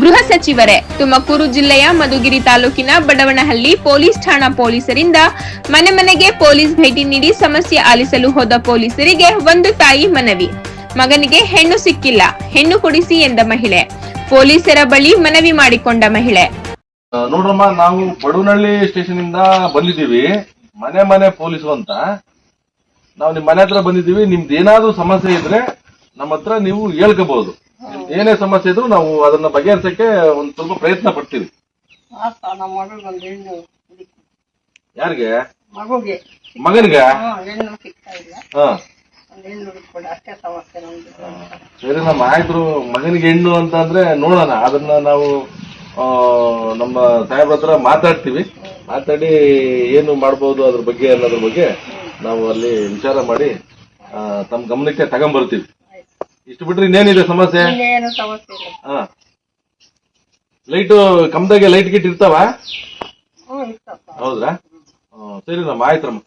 ಗೃಹ ಸಚಿವರೇ. ತುಮಕೂರು ಜಿಲ್ಲೆಯ ಮಧುಗಿರಿ ತಾಲೂಕಿನ ಬಡವನಹಳ್ಳಿ ಪೊಲೀಸ್ ಠಾಣಾ ಪೊಲೀಸರಿಂದ ಮನೆ ಮನೆಗೆ ಪೊಲೀಸ್ ಭೇಟಿ ನೀಡಿ ಸಮಸ್ಯೆ ಆಲಿಸಲು ಹೋದ ಪೊಲೀಸರಿಗೆ ಒಂದು ತಾಯಿ ಮನವಿ. ಮಗನಿಗೆ ಹೆಣ್ಣು ಸಿಕ್ಕಿಲ್ಲ. ಹೆಣ್ಣು ಕೊಡಿಸಿ ಎಂದ ಮಹಿಳೆ. ಪೊಲೀಸರ ಬಳಿ ಮನವಿ ಮಾಡಿಕೊಂಡ ಮಹಿಳೆ. ನೋಡ್ರಮ್ಮ, ನಾವು ಬಡವನಹಳ್ಳಿ ಸ್ಟೇಷನ್ ಇಂದ ಬಂದಿದ್ದೀವಿ. ಮನೆ ಮನೆ ಪೊಲೀಸ್ ಅಂತ. ನಾವು ನಿಮ್ ಮನೆ ಹತ್ರ ಬಂದಿದ್ದೀವಿ. ನಿಮ್ದು ಏನಾದ್ರೂ ಸಮಸ್ಯೆ ಇದ್ರೆ ನಮ್ಮ ಹತ್ರ ನೀವು ಹೇಳ್ಕೋಬಹುದು ಏನೇ ಸಮಸ್ಯೆ ಇದ್ರು ನಾವು ಅದನ್ನ ಬಗೆಹರಿಸಕ್ಕೆ ಒಂದ್ ಸ್ವಲ್ಪ ಪ್ರಯತ್ನ ಪಡ್ತೀವಿ. ಆತ ನಮ್ಮ ಮಗಳಿಗೆ ಒಂದು ಹೆಣ್ಣು ಹುಡುಕಿ. ಯಾರಿಗೆ? ಮಗುಗೆ. ಮಗನಿಗೆ? ಹಾ ಹೆಣ್ಣು ಸಿಗ್ತಾ ಇಲ್ಲ. ಹಾ. ಒಂದು ಹೆಣ್ಣು ಹುಡುಕ್ಕೊಡಿ ಅಷ್ಟೇ ಸಮಸ್ಯೆ ನಮ್ದು. ಸರಿ ನಮ್ಮ ಆಯ್ತು ಮಗನಿಗೆ ಹೆಣ್ಣು ಅಂತ ಅಂದ್ರೆ ನೋಡೋಣ ಅದನ್ನ ನಾವು ಆ, ನಮ್ಮ ಸಾಹೇಬ್ರ ಹತ್ರ ಮಾತಾಡ್ತೀವಿ. ಮಾತಾಡಿ ಏನು ಮಾಡ್ಬೋದು ಅದ್ರ ಬಗ್ಗೆ ಅನ್ನೋದ್ರ ಬಗ್ಗೆ ನಾವು ಅಲ್ಲಿ ವಿಚಾರ ಮಾಡಿ ಆ, ತಮ್ಮ ಗಮನಕ್ಕೆ ತಗೊಂಬರ್ತೀವಿ. ಇಷ್ಟು ಬಿಟ್ರೆ ಇನ್ನೇನಿದೆ ಸಮಸ್ಯೆ? ಸಮಸ್ಯೆ ಇಲ್ಲ. ಹಾ. ಲೈಟು ಕಮ್ದಾಗೆ ಲೈಟ್ ಗಿಟ್ ಇರ್ತಾವ? ಹ್ಞೂ ಇರ್ತಪ್ಪ ಹೌದ್ರಾ? ಹ್ಮ್, ಸರಿ ನಮ್ಮ ಆಯ್ತ್ರಮ್ಮ